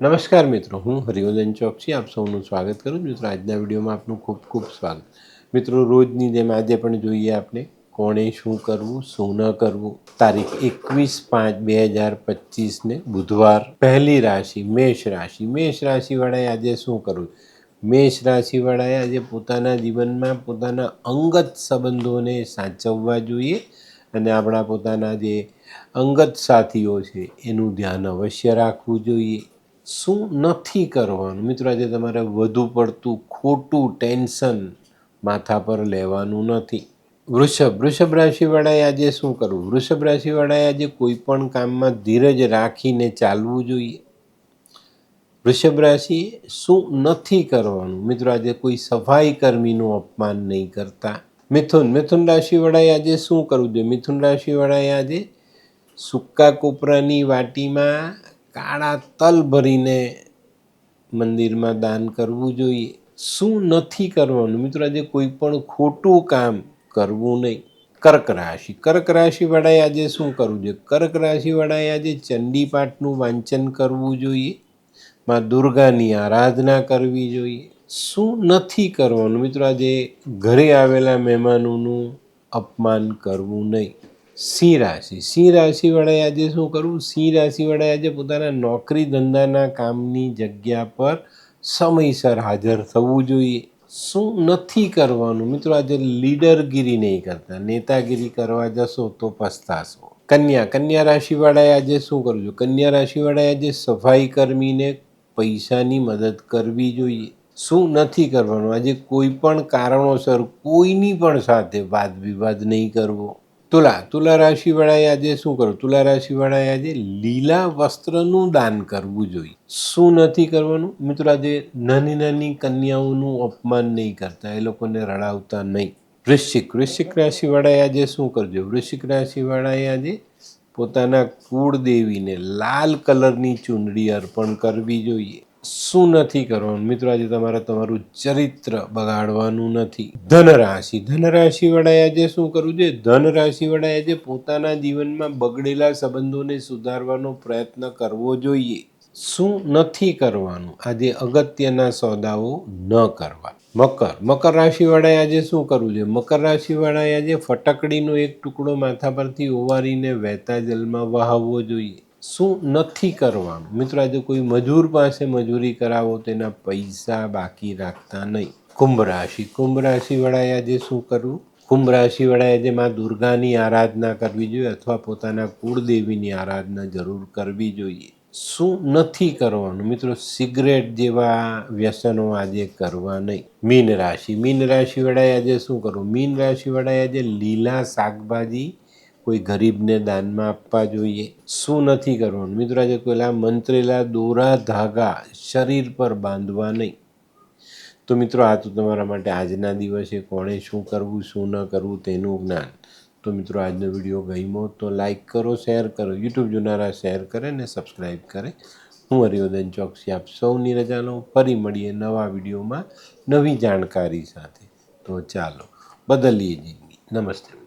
નમસ્કાર મિત્રો, હું હરિવર્ધન ચોકસી આપ સૌનું સ્વાગત કરું છું. મિત્રો, આજના વિડીયોમાં આપનું ખૂબ ખૂબ સ્વાગત. મિત્રો, રોજની જેમ આજે પણ જોઈએ આપણે કોણે શું કરવું, શું ન કરવું. તારીખ એકવીસ પાંચ બે હજાર પચીસને બુધવાર, પહેલી રાશિ, મેષ રાશિ. મેષ રાશિવાળાએ આજે શું કરવું? મેષ રાશિવાળાએ આજે પોતાના જીવનમાં પોતાના અંગત સંબંધોને સાચવવા જોઈએ અને આપણા પોતાના જે અંગત સાથીઓ છે, એનું ધ્યાન અવશ્ય રાખવું જોઈએ. શું નથી કરવાનું? મિત્રો, આજે તમારે વધુ પડતું ખોટું ટેન્શન માથા પર લેવાનું નથી. વૃષભ વૃષભ રાશિવાળાએ આજે શું કરવું? વૃષભ રાશિવાળાએ આજે કોઈ પણ કામમાં ધીરજ રાખીને ચાલવું જોઈએ. વૃષભ રાશિ શું નથી કરવાનું? મિત્રો, આજે કોઈ સફાઈ કર્મીનું અપમાન નહીં કરતા. મિથુન મિથુન રાશિવાળાએ આજે શું કરવું જોઈએ? મિથુન રાશિવાળાએ આજે સૂકા કોપરાની વાટીમાં કાળા તલ ભરીને મંદિરમાં દાન કરવું જોઈએ. શું નથી કરવાનું? મિત્રો, આજે કોઈ પણ ખોટું કામ કરવું નહીં. કર્ક રાશિ. કર્ક રાશિવાળાએ આજે શું કરવું જોઈએ? કર્ક રાશિવાળાએ આજે ચંડીપાઠનું વાંચન કરવું જોઈએ. માં દુર્ગાની આરાધના કરવી જોઈએ. શું નથી કરવાનું? મિત્રો, આજે ઘરે આવેલા મહેમાનોનું અપમાન કરવું નહીં. સિંહ રાશિ. સિંહ રાશિવાળાએ આજે શું કરવું? સિંહ રાશિવાળાએ આજે પોતાના નોકરી ધંધાના કામની જગ્યા પર સમયસર હાજર થવું જોઈએ. શું નથી કરવાનું? મિત્રો, આજે લીડરગીરી નહીં કરતા. નેતાગીરી કરવા જશો તો પસ્તાશો. કન્યા. કન્યા રાશિવાળાએ આજે શું કરવું જોઈએ? કન્યા રાશિવાળાએ આજે સફાઈ કર્મીને પૈસાની મદદ કરવી જોઈએ. શું નથી કરવાનું? આજે કોઈ પણ કારણોસર કોઈની પણ સાથે વાદ વિવાદ નહીં કરવો. તુલા તુલા રાશિવાળાએ આજે શું કરવું તુલા રાશિવાળાએ આજે લીલા વસ્ત્રનું દાન કરવું જોઈએ. શું નથી કરવાનું? મિત્રો, આજે નાની નાની કન્યાઓનું અપમાન નહીં કરતા, એ લોકોને રડાવતા નહીં. વૃશ્ચિક વૃશ્ચિક રાશિવાળાએ આજે શું કરજો? વૃશ્ચિક રાશિવાળાએ આજે પોતાના કુળદેવીને લાલ કલરની ચૂંદડી અર્પણ કરવી જોઈએ. શું નથી કરવાનું? મિત્રો, આજે તમારે તમારું ચરિત્ર બગાડવાનું નથી. ધનરાશિ. ધનરાશિ વડાએ આજે શું કરવું જોઈએ ધનરાશિ વડાએ આજે પોતાના જીવનમાં બગડેલા સંબંધોને સુધારવાનો પ્રયત્ન કરવો જોઈએ. શું નથી કરવાનું? આજે અગત્યના સોદાઓ ન કરવા. મકર. મકર રાશિવાળાએ આજે શું કરવું જોઈએ મકર રાશિવાળાએ આજે ફટકડીનો એક ટુકડો માથા પરથી ઓવારીને વહેતા જલમાં વહાવવો જોઈએ. શું નથી કરવાનું? મિત્રો, આજે કોઈ મજૂર પાસે મજૂરી કરાવો, તેના પૈસા બાકી રાખતા નહીં. કુંભ રાશિ. કુંભ રાશિવાળાએ આજે શું કરવું? કુંભ રાશિવાળાએ આજે મા દુર્ગાની આરાધના કરવી જોઈએ અથવા પોતાના કુળદેવીની આરાધના જરૂર કરવી જોઈએ. શું નથી કરવાનું? મિત્રો, સિગરેટ જેવા વ્યસનો આજે કરવા નહીં. મીન રાશિ. મીન રાશિવાળાએ આજે શું કરવું? મીન રાશિવાળાએ આજે લીલા શાકભાજી કોઈ ગરીબને દાનમાં આપવા જોઈએ? શું નથી કરવાનું? મિત્રો, આજે પેલા મંત્રેલા દોરા ધાગા શરીર પર બાંધવા નહીં. તો મિત્રો, આ તો તમારા માટે આજના દિવસે કોણે શું કરવું, શું ન કરવું તેનું જ્ઞાન. તો મિત્રો, આજનો વીડિયો ગમ્યો તો લાઇક કરો, શેર કરો, યુટ્યુબ જોનારા શેર કરે ને સબસ્ક્રાઈબ કરે. હું હરિવર્ધન ચોકસી આપ સૌની રજા ફરી મળીએ નવા વિડીયોમાં નવી જાણકારી સાથે. તો ચાલો, બદલીએ જિંદગી. નમસ્તે.